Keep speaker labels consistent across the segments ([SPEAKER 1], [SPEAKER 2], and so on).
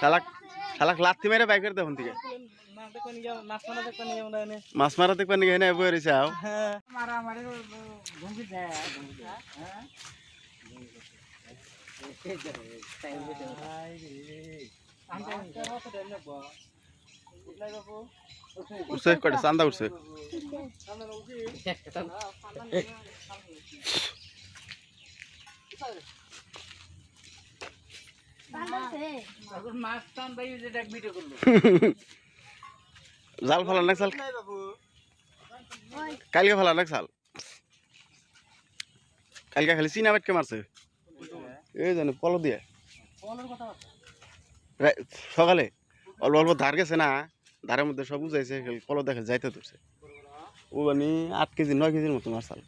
[SPEAKER 1] শালাক শালাক লাথি মেরে বাইকের দেখুন থেকে
[SPEAKER 2] না দেখো নিয়ে মাছ মারা দেখো নিয়ে মনে হয়
[SPEAKER 1] মাছ মারা দেখবেন নাকি এনে বই রয়েছে আও।
[SPEAKER 2] হ্যাঁ মারা মারে ঘুমকি যায় ঘুমকি হ্যাঁ
[SPEAKER 1] উঠছে, কয়টা? চান্দা উঠছে। জাল ফেলার না চাল? কালকে ফেলার না চাল। কালকে খালি চিনা বাটকে মারছে। এই জানো, পলো দিয়ে। সকালে অল্প অল্প ধার গেছে না, ধারের মধ্যে সব খালি পলো দেখে যাইতে ধরছে। ও মানে আট কেজি, নয় কেজির মতো মার চাল।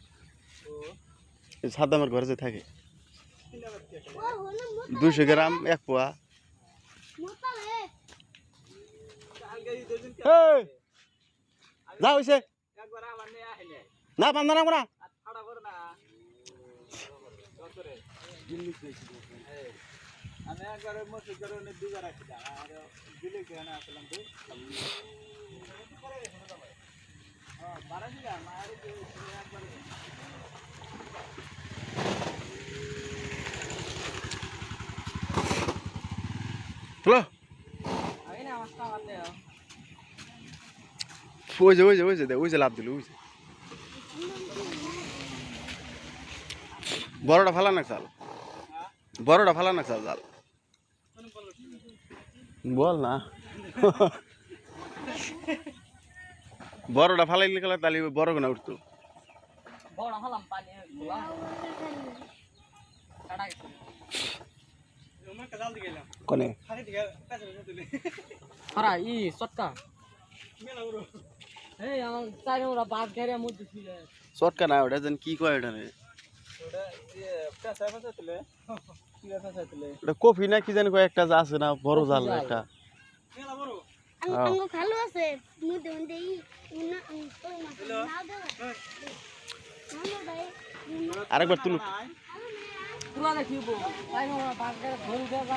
[SPEAKER 1] এই সাদ্দামের ঘরে যে থাকে। দুইশো গ্রাম এক পোয়া। যা
[SPEAKER 2] আহে
[SPEAKER 1] না বান্ধা না।
[SPEAKER 2] আমি একবার মসজিদ করে অনেক দুবার রাখি আর দিলে কেন আসলাম তো বারা দিলাম আর একবার না দেও
[SPEAKER 1] ওই যে ওই যে ওই যে ওই যে লাভ দিল, ওই যে। বড়টা ফালা না চাল? বড়টা ফালা না চাল, জাল। বল না। বড়টা ফালাইলে গেলে তাহলে বড় গোনা উঠতো।
[SPEAKER 2] বড় হলাম, পানি
[SPEAKER 1] কনে
[SPEAKER 2] হরা ই সটকা এই আমার চারি ওরা বাদ ঘেরে মধ্যে ছিল
[SPEAKER 1] চটকা না ওটা যেন কি কয় ওটা রে ওটা কফি না কি জানি কয় একটা যা আছে না বড় জাল না একটা হ্যাঁ।
[SPEAKER 3] আঙ্গ খালো আছে মধ্যে মধ্যে ই উনা তোর মাছ নাও দেও নাও ভাই
[SPEAKER 1] আরেকবার তুলু
[SPEAKER 2] তুলা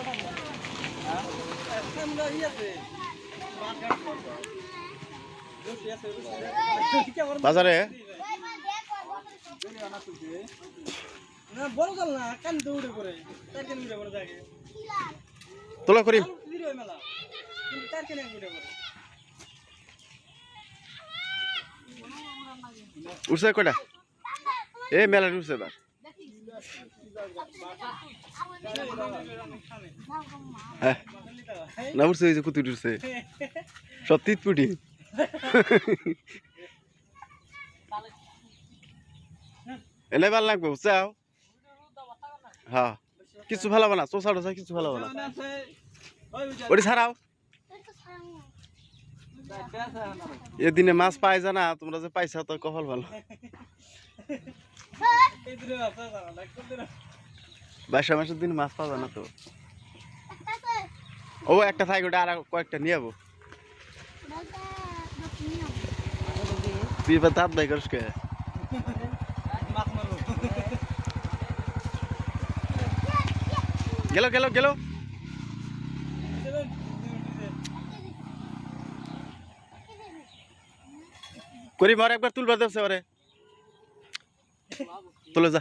[SPEAKER 2] গালটা
[SPEAKER 1] বাজারে? তোলা করি
[SPEAKER 2] ভিডিও মেলা কিন্তু তার কেন
[SPEAKER 1] উঠছে কয়টা? এ মেলা উঠছে এবার। না, উঠছে ওই যে কুতুট উঠছে। সব তিতপুটি। এনে ভালো লাগবে আও হ্যাঁ। কিছু ভালো না চোষা টোসা কিছু ভালো না ওটি ছাড়াও। এদিনে মাছ পাই জানা, তোমরা যে পাইছা তো কপাল ভালো। বাইশা মাসের দিন মাছ পাওয়া না তো। ও, একটা থাই ওটা আর কয়েকটা নিয়ে যাব তুই এবার দাঁত বাই করিস কে? গেল গেল গেল। করি মার একবার তুলবার দেবছে ওরে তোলো যা।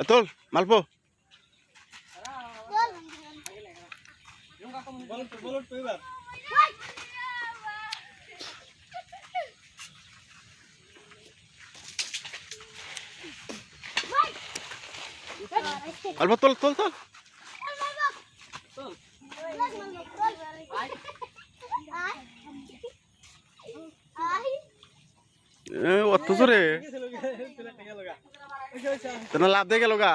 [SPEAKER 1] এ, তোল মালপো। অল্প তোল তোল তোল এ, অত জোরে লাভ দিয়ে গেল গা